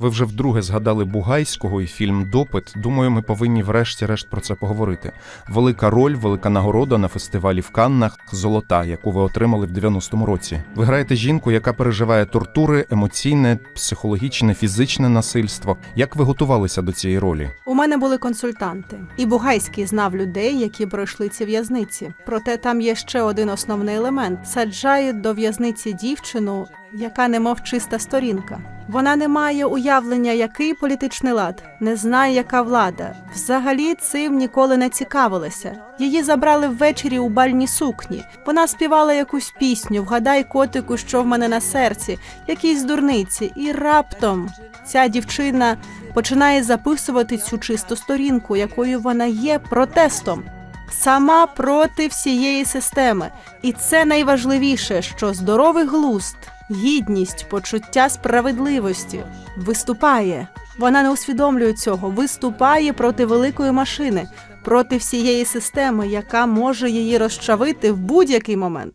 Ви вже вдруге згадали Бугайського і фільм Допит. Думаю, ми повинні врешті-решт про це поговорити. Велика роль, велика нагорода на фестивалі в Каннах Золота, яку ви отримали в 90-му році. Ви граєте жінку, яка переживає тортури, емоційне, психологічне, фізичне насильство. Як ви готувалися до цієї ролі? У мене були консультанти, і Бугайський знав людей, які пройшли ці в'язниці. Проте там є ще один основний елемент: саджають до в'язниці дівчину, яка немов чиста сторінка. Вона не має уявлення, який політичний лад, не знає, яка влада. Взагалі цим ніколи не цікавилася. Її забрали ввечері у бальній сукні. Вона співала якусь пісню Вгадай, котику, що в мене на серці, якісь дурниці, і раптом ця дівчина починає записувати цю чисту сторінку, якою вона є протестом. Сама проти всієї системи. І це найважливіше, що здоровий глузд, гідність, почуття справедливості виступає. Вона не усвідомлює цього, виступає проти великої машини, проти всієї системи, яка може її розчавити в будь-який момент.